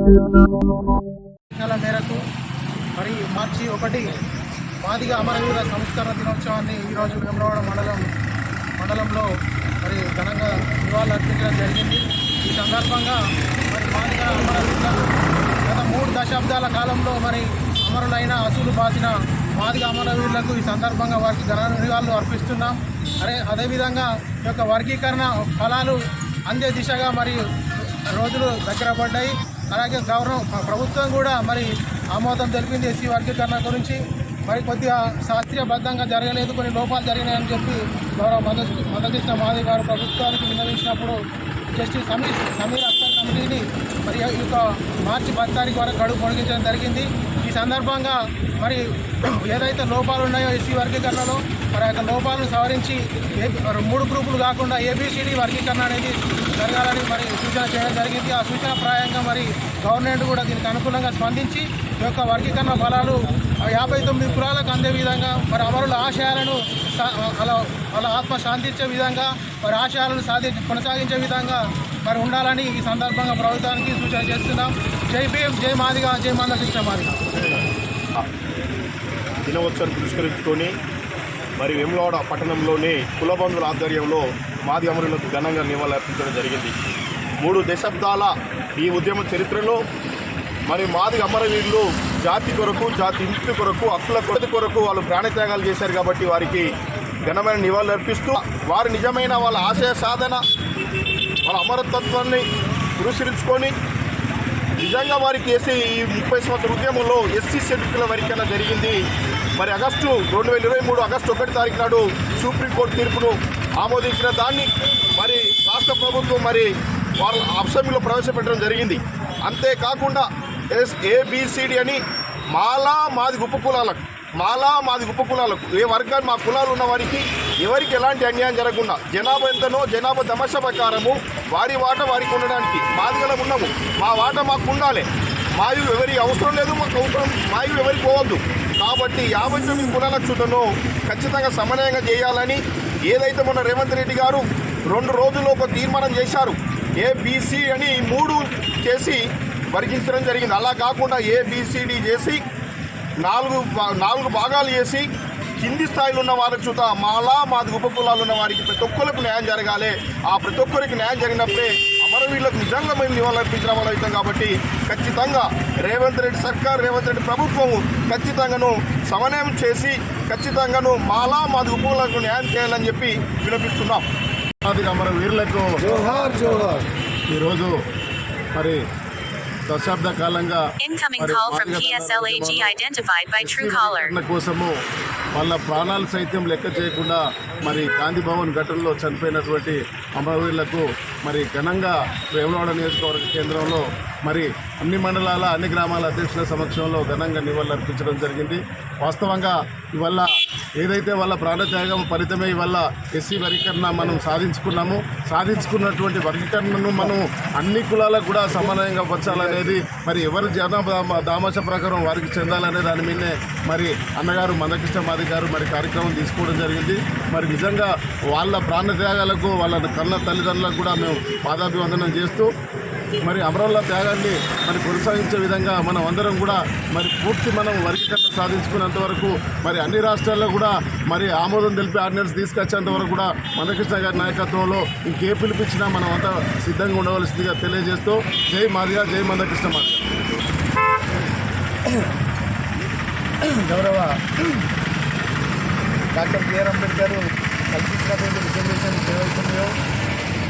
ఆదేశాల మేరకు మరి మార్చి ఒకటి మాదిగ అమరవీర సంస్కరణ దినోత్సవాన్ని ఈరోజు వేమలవాడ మండలం మండలంలో మరి ఘనంగా నివాళులర్పించడం జరిగింది. ఈ సందర్భంగా మరి మాదిగ అమరవీర గత మూడు దశాబ్దాల కాలంలో మరి అమరులైన అసూలు బాసిన మాదిగ అమరవీరులకు ఈ సందర్భంగా వారికి ఘన నివాళులు అర్పిస్తున్నాం. అదే అదేవిధంగా ఈ యొక్క వర్గీకరణ ఫలాలు అందే దిశగా మరి రోజులు దగ్గర పడ్డాయి. అలాగే గౌరవం ప్రభుత్వం కూడా మరి ఆమోదం తెలిపింది ఎస్సీ వర్గీకరణ గురించి. మరి కొద్దిగా శాస్త్రీయబద్ధంగా జరగలేదు కొన్ని లోపాలు జరిగినాయని చెప్పి గౌరవ మద్దతు మదకృష్ణ మాది గారు ప్రభుత్వానికి విన్నవించినప్పుడు జస్టిస్ సమీర్ సమీర్ అఖ్తర్ కమిటీని మరి ఈ యొక్క మార్చి పది తారీఖు వరకు గడువు పొడిగించడం జరిగింది. సందర్భంగా మరి ఏదైతే లోపాలు ఉన్నాయో ఎస్సీ వర్గీకరణలో మరి యొక్క లోపాలను సవరించి మూడు గ్రూపులు కాకుండా ఏబీసీడీ వర్గీకరణ అనేది జరగాలని మరి సూచన చేయడం జరిగింది. ఆ సూచన ప్రాయంగా మరి గవర్నమెంట్ కూడా దీనికి అనుకూలంగా స్పందించి ఈ యొక్క వర్గీకరణ ఫలాలు యాభై తొమ్మిది కులాలకు అందే విధంగా మరి అమరుల ఆశయాలను అలా వాళ్ళ ఆత్మ శాంతించే విధంగా మరి ఆశయాలను సాధించి కొనసాగించే విధంగా మరి ఉండాలని ఈ సందర్భంగా ప్రభుత్వానికి సూచన చేస్తున్నాం. జై భీమ్ జై మాదిగా జై మందకృష్ణ మాదిగా. దినోత్సవాన్ని పురస్కరించుకొని మరి వెమ్లవాడ పట్టణంలోని కులబంధుల ఆధ్వర్యంలో మాది అమరులకు ఘనంగా నివాళులర్పించడం జరిగింది. మూడు దశాబ్దాల ఈ ఉద్యమ చరిత్రలో మరి మాది అమరవీరులు జాతి కొరకు జాతి ఇంటి కొరకు హక్కుల కొరత కొరకు వాళ్ళు ప్రాణత్యాగాలు చేశారు కాబట్టి వారికి ఘనమైన నివాళులు అర్పిస్తూ వారి నిజమైన వాళ్ళ ఆశయ సాధన వాళ్ళ అమరతత్వాన్ని పురస్కరించుకొని నిజంగా వారికి వేసే ఈ ముప్పై సంవత్సరాల ఉద్యమంలో ఎస్సీ షెడ్యూల్ వరకైనా జరిగింది. మరి ఆగస్టు రెండు వేల ఇరవై మూడు ఆగస్టు ఒకటి తారీఖు నాడు సుప్రీంకోర్టు తీర్పును ఆమోదించిన దాన్ని మరి రాష్ట్ర ప్రభుత్వం మరి వాళ్ళ అసెంబ్లీలో ప్రవేశపెట్టడం జరిగింది. అంతేకాకుండా ఎస్ ఏబిసిడి అని మాలా మాది గుప్ప కులాలకు మాలా మాది ఉప కులాలకు ఏ వర్గాన్ని మా కులాలు ఉన్న వారికి ఎవరికి ఎలాంటి అన్యాయం జరగకుండా జనాభా ఎంతనో జనాభా దమశ ప్రకారము వారి వాట వారికి ఉండడానికి మాదిగలం ఉన్నాము. మా వాట మాకు ఉండాలి. మాయు ఎవరి అవసరం లేదు మాకు అవసరం మాయు ఎవరికి పోవద్దు. కాబట్టి యాభై తొమ్మిది కులాల చుట్టను ఖచ్చితంగా సమన్వయంగా చేయాలని ఏదైతే మొన్న రేవంత్ రెడ్డి గారు రెండు రోజుల్లో ఒక తీర్మానం చేశారు ఏబీసీ అని మూడు చేసి వర్గించడం జరిగింది. అలా కాకుండా ఏబీసీడీ చేసి నాలుగు నాలుగు భాగాలు చేసి కింది స్థాయిలో ఉన్న వారికి చూత మాలా మాది ఉప కులాలు ఉన్న వారికి ప్రతి ఒక్కరికి న్యాయం జరగాలి. ఆ ప్రతి ఒక్కరికి న్యాయం జరిగినప్పుడే అమరవీరులకు నిజంగా మేము నివాళులర్పించడం వల్ల అవుతాం కాబట్టి ఖచ్చితంగా రేవంత్ రెడ్డి సర్కార్ రేవంత్ రెడ్డి ప్రభుత్వము ఖచ్చితంగాను సమన్వయం చేసి ఖచ్చితంగాను మాలా మాది ఉప కులాలకు న్యాయం చేయాలని చెప్పి వినిపిస్తున్నాం మాది అమరవీరులకు ఈరోజు మరి దశాబ్ద కాలంగా Incoming మరి call from మాదిగ PSLAG ధర్మ identified by Truecaller. రక్షణ కోసము వాళ్ళ ప్రాణాలు సైతం లెక్క చేయకుండా మరి గాంధీ భవన్ ఘటనలో చనిపోయినటువంటి అమరవీరులకు మరి ఘనంగా వేములవాడ నియోజకవర్గ కేంద్రంలో మరి అన్ని మండలాల అన్ని గ్రామాల అధ్యక్షుల సమక్షంలో ఘనంగా నివాళులర్పించడం జరిగింది. వాస్తవంగా ఇవల్ల ఏదైతే వాళ్ళ ప్రాణత్యాగం ఫలితమే ఇవల్ల ఎస్సీ వర్గీకరణ మనం సాధించుకున్నాము. సాధించుకున్నటువంటి వర్గీకరణను మనం అన్ని కులాలకు కూడా సమన్వయంగా పంచాలనేది మరి ఎవరి జనాభా దామాష ప్రకారం వారికి చెందాలనే దాని మీదనే మరి అన్నగారు మందకృష్ణ మాది గారు మరి కార్యక్రమం తీసుకోవడం జరిగింది. మరి నిజంగా వాళ్ళ ప్రాణత్యాగాలకు వాళ్ళ కన్న తల్లిదండ్రులకు కూడా మేము పాదాభివందనం చేస్తూ మరి అమరవల్ల త్యాగాన్ని మరి కొనసాగించే విధంగా మనం అందరం కూడా మరి పూర్తి మనం వర్గీకరణ సాధించుకున్నంత వరకు మరి అన్ని రాష్ట్రాల్లో కూడా మరి ఆమోదం తెలిపి ఆర్డినెన్స్ తీసుకొచ్చేంత వరకు కూడా మందకృష్ణ గారి నాయకత్వంలో ఇంకే పిలిపించినా మనం అంతా సిద్ధంగా ఉండవలసిందిగా తెలియజేస్తూ జై మాదిగా జై మందకృష్ణ మాదిగా. గౌరవ డాక్టర్ బిఆర్ అంబేద్కర్ కల్పించినటువంటి రిజర్వేషన్ ఏవైతున్నాయో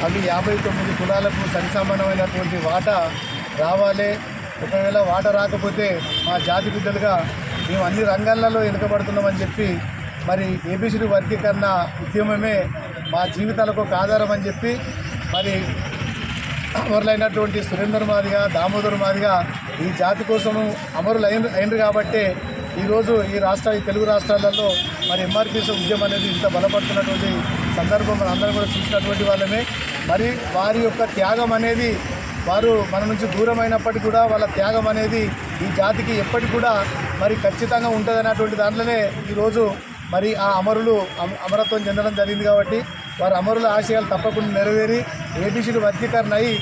అవి యాభై తొమ్మిది కులాలకు సరిసమానమైనటువంటి వాటా రావాలి. ఒకవేళ వాట రాకపోతే మా జాతి బిడ్డలుగా మేము అన్ని రంగాలలో వెనుకబడుతున్నామని చెప్పి మరి ఏబిసిడి వర్గీకరణ ఉద్యమమే మా జీవితాలకు ఒక ఆధారం అని చెప్పి మరి అమరులైనటువంటి సురేందర్ మాదిగా దామోదర్ మాదిగా ఈ జాతి కోసము అమరులు అయిన అయినరు కాబట్టే ఈరోజు ఈ రాష్ట్ర ఈ తెలుగు రాష్ట్రాలలో మరి ఎంఆర్పీసీ ఉద్యమం అనేది ఇంత బలపడుతున్నటువంటి సందర్భం మనం అందరం కూడా చూసినటువంటి వాళ్ళమే. మరి వారి యొక్క త్యాగం అనేది వారు మన నుంచి దూరమైనప్పటికీ కూడా వాళ్ళ త్యాగం అనేది ఈ జాతికి ఎప్పటికి కూడా మరి ఖచ్చితంగా ఉంటుందన్నటువంటి దాంట్లోనే ఈరోజు మరి ఆ అమరులు అమ- అమరత్వం చెందడం జరిగింది కాబట్టి వారి అమరుల ఆశయాలు తప్పకుండా నెరవేరి ఏబీసీలు వర్గీకరణ అయి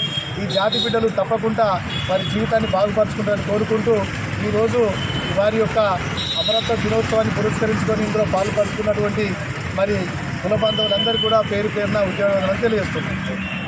ఈ జాతి బిడ్డలు తప్పకుండా వారి జీవితాన్ని బాగుపరుచుకుంటారని కోరుకుంటూ ఈరోజు వారి యొక్క అమరత్వ దినోత్సవాన్ని పురస్కరించుకొని ఇందులో పాల్పంచుకున్నటువంటి మరి కుల బాంధవులందరూ కూడా పేరు పేరున ఉద్యోగాలను తెలియజేస్తున్నాం